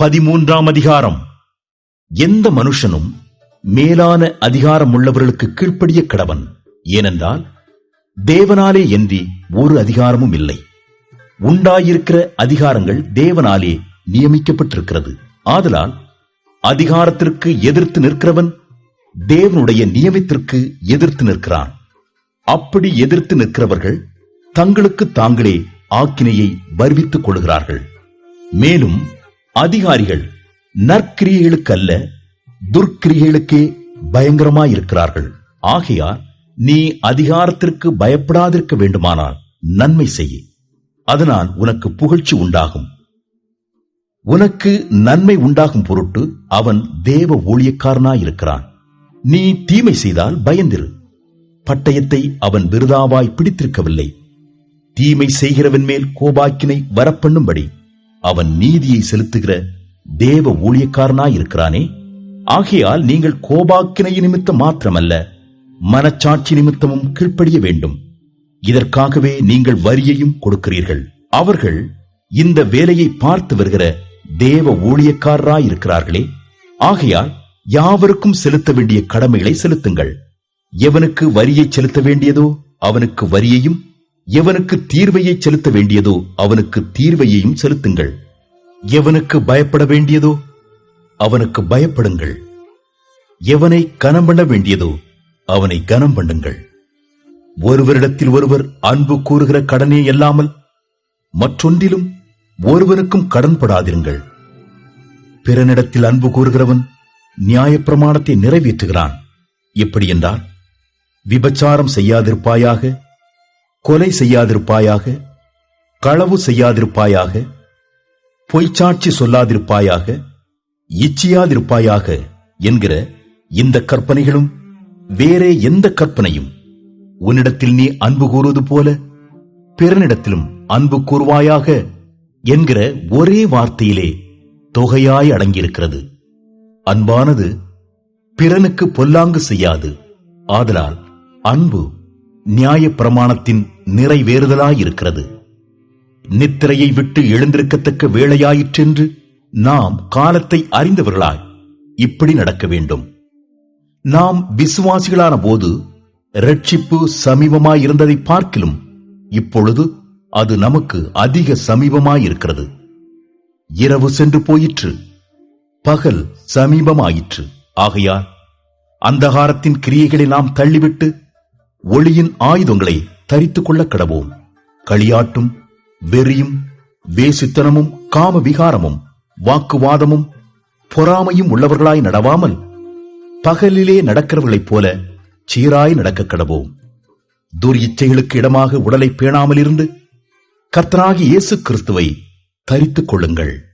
பதிமூன்றாம் அதிகாரம். எந்த மனுஷனும் மேலான அதிகாரம் உள்ளவர்களுக்கு கீழ்ப்படிய கடவன். ஏனென்றால் தேவனாலே என்றி ஒரு அதிகாரமும் இல்லை. உண்டாயிருக்கிற அதிகாரங்கள் தேவனாலே நியமிக்கப்பட்டிருக்கிறது. ஆதலால் அதிகாரத்திற்கு எதிர்த்து நிற்கிறவன் தேவனுடைய நியமத்திற்கு எதிர்த்து நிற்கிறான். அப்படி எதிர்த்து நிற்கிறவர்கள் தங்களுக்கு தாங்களே ஆக்கினையை வருவித்துக் கொள்கிறார்கள். மேலும் அதிகாரிகள் நற்கிரியைகளுக்கல்ல துர்க்கிரியைகளுக்கே பயங்கரமாயிருக்கிறார்கள். ஆகையார் நீ அதிகாரத்திற்கு பயப்படாதிருக்க வேண்டுமானால் நன்மை செய் அதனால் உனக்கு புகழ்ச்சி உண்டாகும். உனக்கு நன்மை உண்டாகும் பொருட்டு அவன் தேவ ஊழியக்காரனாயிருக்கிறான். நீ தீமை செய்தால் பயந்திரு. பட்டயத்தை அவன் விருதாவாய் பிடித்திருக்கவில்லை. தீமை செய்கிறவன் மேல் கோபாக்கினை வரப்பண்ணும்படி அவன் நீதியை செலுத்துகிற தேவ ஊழியக்காரனாயிருக்கிறானே. ஆகையால் நீங்கள் கோபாக்கினை நிமித்தம் மாத்திரமல்ல மனச்சாட்சி நிமித்தமும் கீழ்ப்படிய வேண்டும். இதற்காகவே நீங்கள் வரியையும் கொடுக்கிறீர்கள். அவர்கள் இந்த வேலையை பார்த்து வருகிற தேவ ஊழியக்காரராயிருக்கிறார்களே. ஆகையால் யாவருக்கும் செலுத்த வேண்டிய கடமைகளை செலுத்துங்கள். எவனுக்கு வரியை செலுத்த வேண்டியதோ அவனுக்கு வரியையும் எவனுக்கு தீர்வையை செலுத்த வேண்டியதோ அவனுக்கு தீர்வையையும் செலுத்துங்கள். எவனுக்கு பயப்பட வேண்டியதோ அவனுக்கு பயப்படுங்கள். எவனை கனம் பண்ண வேண்டியதோ அவனை கனம் பண்ணுங்கள். ஒருவரிடத்தில் ஒருவர் அன்பு கூறுகிற கடனே இல்லாமல் மற்றொன்றிலும் ஒருவனுக்கும் கடன்படாதிருங்கள் பிறனிடத்தில் அன்பு கூறுகிறவன் நியாயப்பிரமாணத்தை நிறைவேற்றுகிறான். எப்படி என்றால் விபச்சாரம் செய்யாதிருப்பாயாக கொலை செய்யாதிருப்பாயாக களவு செய்யாதிருப்பாயாக பொய்ச்சாட்சி சொல்லாதிருப்பாயாக இச்சியாதிருப்பாயாக என்கிற இந்த கற்பனைகளும் வேறே எந்த கற்பனையும் உன்னிடத்தில் நீ அன்பு கூறுவது போல பிறனிடத்திலும் அன்பு கூறுவாயாக என்கிற ஒரே வார்த்தையிலே தொகையாய் அடங்கியிருக்கிறது. அன்பானது பிறனுக்கு பொல்லாங்கு செய்யாது. ஆதலால் அன்பு நியாய பிரமாணத்தின் நிறைவேறுதலாயிருக்கிறது நித்திரையை விட்டு எழுந்திருக்கத்தக்க வேளையாயிற்றென்று நாம் காலத்தை அறிந்தவர்களாய் இப்படி நடக்க வேண்டும். நாம் விசுவாசிகளான போது ரட்சிப்பு சமீபமாயிருந்ததை பார்க்கிலும் இப்பொழுது அது நமக்கு அதிக சமீபமாயிருக்கிறது. இரவு சென்று போயிற்று பகல் சமீபமாயிற்று. ஆகையால் அந்தகாரத்தின் கிரியைகளை நாம் தள்ளிவிட்டு ஒளியின் ஆயுதங்களை தரித்துக் கொள்ள கடவோம். களியாட்டும் வெறியும் வேசித்தனமும் காம விகாரமும் வாக்குவாதமும் பொறாமையும் உள்ளவர்களாய் நடவாமல் பகலிலே நடக்கிறவர்களைப் போல சீராய் நடக்க கடவோம். துர்இச்சைகளுக்கு இடமாக உடலை பேணாமல் இருந்து கர்த்தராகி இயேசு கிறிஸ்துவை தரித்துக் கொள்ளுங்கள்.